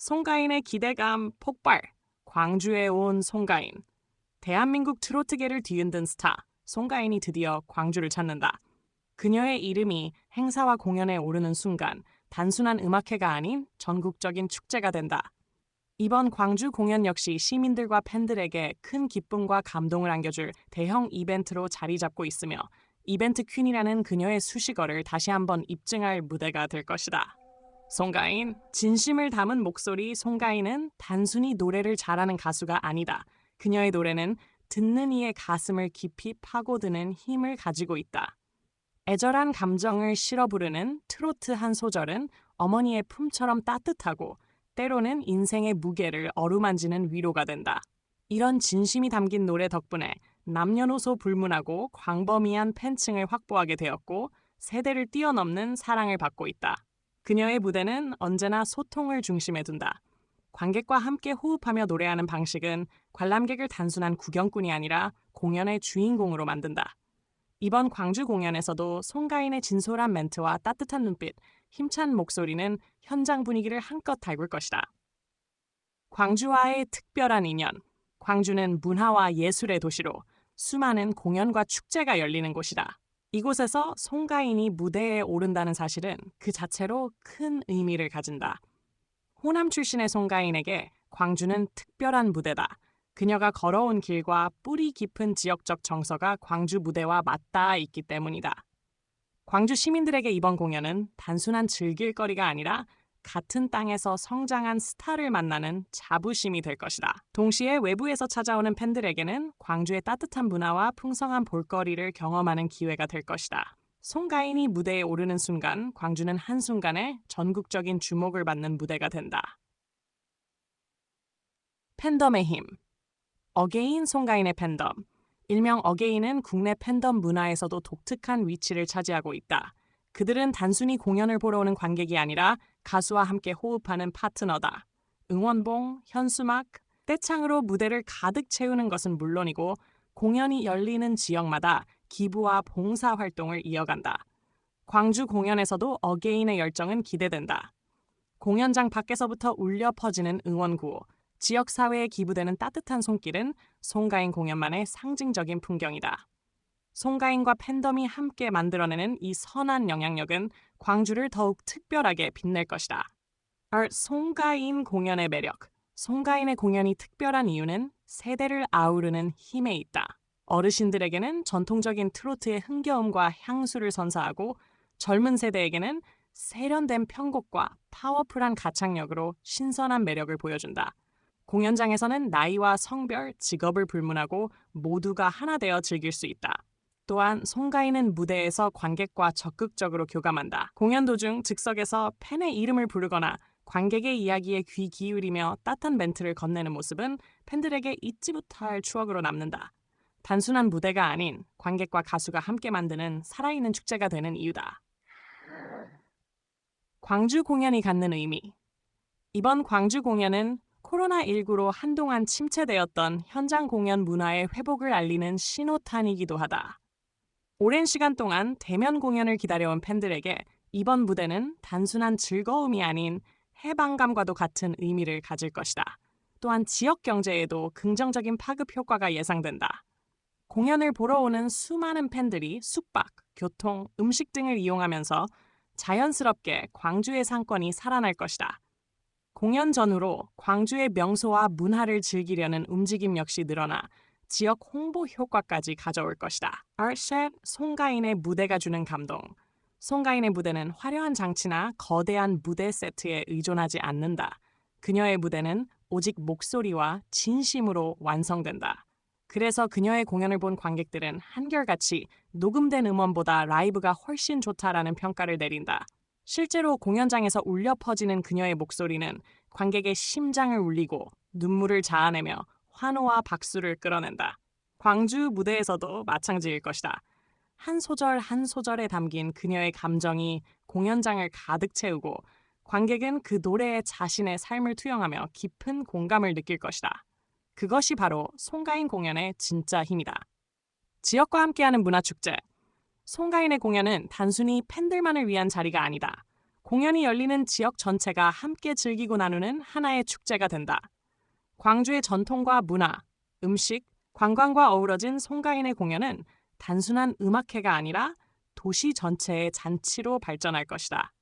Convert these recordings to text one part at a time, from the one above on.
송가인의 기대감 폭발. 광주에 온 송가인. 대한민국 트로트계를 뒤흔든 스타. 송가인이 드디어 광주를 찾는다. 그녀의 이름이 행사와 공연에 오르는 순간 단순한 음악회가 아닌 전국적인 축제가 된다. 이번 광주 공연 역시 시민들과 팬들에게 큰 기쁨과 감동을 안겨줄 대형 이벤트로 자리 잡고 있으며 이벤트 퀸이라는 그녀의 수식어를 다시 한번 입증할 무대가 될 것이다. 송가인, 진심을 담은 목소리 송가인은 단순히 노래를 잘하는 가수가 아니다. 그녀의 노래는 듣는 이의 가슴을 깊이 파고드는 힘을 가지고 있다. 애절한 감정을 실어 부르는 트로트 한 소절은 어머니의 품처럼 따뜻하고 때로는 인생의 무게를 어루만지는 위로가 된다. 이런 진심이 담긴 노래 덕분에 남녀노소 불문하고 광범위한 팬층을 확보하게 되었고 세대를 뛰어넘는 사랑을 받고 있다. 그녀의 무대는 언제나 소통을 중심에 둔다. 관객과 함께 호흡하며 노래하는 방식은 관람객을 단순한 구경꾼이 아니라 공연의 주인공으로 만든다. 이번 광주 공연에서도 송가인의 진솔한 멘트와 따뜻한 눈빛, 힘찬 목소리는 현장 분위기를 한껏 달굴 것이다. 광주와의 특별한 인연. 광주는 문화와 예술의 도시로 수많은 공연과 축제가 열리는 곳이다. 이곳에서 송가인이 무대에 오른다는 사실은 그 자체로 큰 의미를 가진다. 호남 출신의 송가인에게 광주는 특별한 무대다. 그녀가 걸어온 길과 뿌리 깊은 지역적 정서가 광주 무대와 맞닿아 있기 때문이다. 광주 시민들에게 이번 공연은 단순한 즐길 거리가 아니라 같은 땅에서 성장한 스타를 만나는 자부심이 될 것이다. 동시에 외부에서 찾아오는 팬들에게는 광주의 따뜻한 문화와 풍성한 볼거리를 경험하는 기회가 될 것이다. 송가인이 무대에 오르는 순간 광주는 한순간에 전국적인 주목을 받는 무대가 된다. 팬덤의 힘 어게인 송가인의 팬덤 일명 어게인은 국내 팬덤 문화에서도 독특한 위치를 차지하고 있다. 그들은 단순히 공연을 보러 오는 관객이 아니라 가수와 함께 호흡하는 파트너다. 응원봉, 현수막, 떼창으로 무대를 가득 채우는 것은 물론이고 공연이 열리는 지역마다 기부와 봉사 활동을 이어간다. 광주 공연에서도 어게인의 열정은 기대된다. 공연장 밖에서부터 울려 퍼지는 응원구호, 지역 사회에 기부되는 따뜻한 손길은 송가인 공연만의 상징적인 풍경이다. 송가인과 팬덤이 함께 만들어내는 이 선한 영향력은 광주를 더욱 특별하게 빛낼 것이다. 而 송가인 공연의 매력. 송가인의 공연이 특별한 이유는 세대를 아우르는 힘에 있다. 어르신들에게는 전통적인 트로트의 흥겨움과 향수를 선사하고 젊은 세대에게는 세련된 편곡과 파워풀한 가창력으로 신선한 매력을 보여준다. 공연장에서는 나이와 성별, 직업을 불문하고 모두가 하나 되어 즐길 수 있다. 또한 송가인은 무대에서 관객과 적극적으로 교감한다. 공연 도중 즉석에서 팬의 이름을 부르거나 관객의 이야기에 귀 기울이며 따뜻한 멘트를 건네는 모습은 팬들에게 잊지 못할 추억으로 남는다. 단순한 무대가 아닌 관객과 가수가 함께 만드는 살아있는 축제가 되는 이유다. 광주 공연이 갖는 의미 이번 광주 공연은 코로나19로 한동안 침체되었던 현장 공연 문화의 회복을 알리는 신호탄이기도 하다. 오랜 시간 동안 대면 공연을 기다려온 팬들에게 이번 무대는 단순한 즐거움이 아닌 해방감과도 같은 의미를 가질 것이다. 또한 지역 경제에도 긍정적인 파급 효과가 예상된다. 공연을 보러 오는 수많은 팬들이 숙박, 교통, 음식 등을 이용하면서 자연스럽게 광주의 상권이 살아날 것이다. 공연 전후로 광주의 명소와 문화를 즐기려는 움직임 역시 늘어나 지역 홍보 효과까지 가져올 것이다. 아르셋 송가인의 무대가 주는 감동. 송가인의 무대는 화려한 장치나 거대한 무대 세트에 의존하지 않는다. 그녀의 무대는 오직 목소리와 진심으로 완성된다. 그래서 그녀의 공연을 본 관객들은 한결같이 녹음된 음원보다 라이브가 훨씬 좋다라는 평가를 내린다. 실제로 공연장에서 울려 퍼지는 그녀의 목소리는 관객의 심장을 울리고 눈물을 자아내며 환호와 박수를 끌어낸다. 광주 무대에서도 마찬가지일 것이다. 한 소절 한 소절에 담긴 그녀의 감정이 공연장을 가득 채우고 관객은 그 노래에 자신의 삶을 투영하며 깊은 공감을 느낄 것이다. 그것이 바로 송가인 공연의 진짜 힘이다. 지역과 함께하는 문화축제. 송가인의 공연은 단순히 팬들만을 위한 자리가 아니다. 공연이 열리는 지역 전체가 함께 즐기고 나누는 하나의 축제가 된다. 광주의 전통과 문화, 음식, 관광과 어우러진 송가인의 공연은 단순한 음악회가 아니라 도시 전체의 잔치로 발전할 것이다.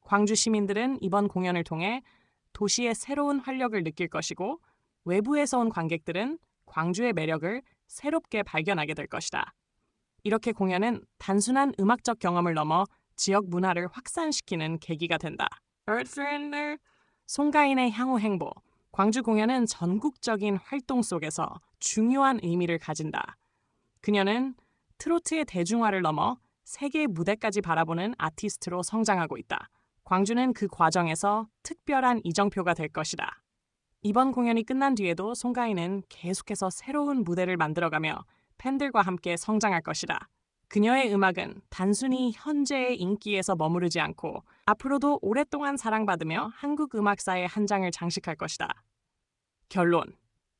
광주 시민들은 이번 공연을 통해 도시의 새로운 활력을 느낄 것이고 외부에서 온 관객들은 광주의 매력을 새롭게 발견하게 될 것이다. 이렇게 공연은 단순한 음악적 경험을 넘어 지역 문화를 확산시키는 계기가 된다. 송가인의 향후 행보. 광주 공연은 전국적인 활동 속에서 중요한 의미를 가진다. 그녀는 트로트의 대중화를 넘어 세계 무대까지 바라보는 아티스트로 성장하고 있다. 광주는 그 과정에서 특별한 이정표가 될 것이다. 이번 공연이 끝난 뒤에도 송가인은 계속해서 새로운 무대를 만들어가며 팬들과 함께 성장할 것이다. 그녀의 음악은 단순히 현재의 인기에서 머무르지 않고 앞으로도 오랫동안 사랑받으며 한국 음악사의 한 장을 장식할 것이다. 결론.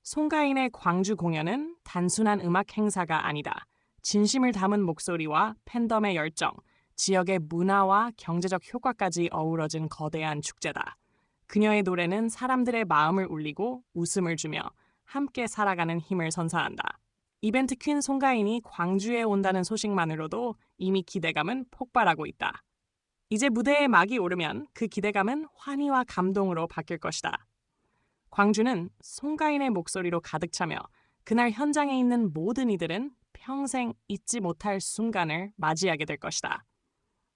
송가인의 광주 공연은 단순한 음악 행사가 아니다. 진심을 담은 목소리와 팬덤의 열정, 지역의 문화와 경제적 효과까지 어우러진 거대한 축제다. 그녀의 노래는 사람들의 마음을 울리고 웃음을 주며 함께 살아가는 힘을 선사한다. 이벤트 퀸 송가인이 광주에 온다는 소식만으로도 이미 기대감은 폭발하고 있다. 이제 무대에 막이 오르면 그 기대감은 환희와 감동으로 바뀔 것이다. 광주는 송가인의 목소리로 가득 차며 그날 현장에 있는 모든 이들은 평생 잊지 못할 순간을 맞이하게 될 것이다.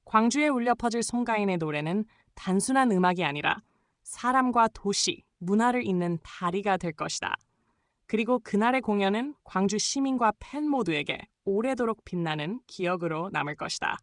광주에 울려 퍼질 송가인의 노래는 단순한 음악이 아니라 사람과 도시, 문화를 잇는 다리가 될 것이다. 그리고 그날의 공연은 광주 시민과 팬 모두에게 오래도록 빛나는 기억으로 남을 것이다.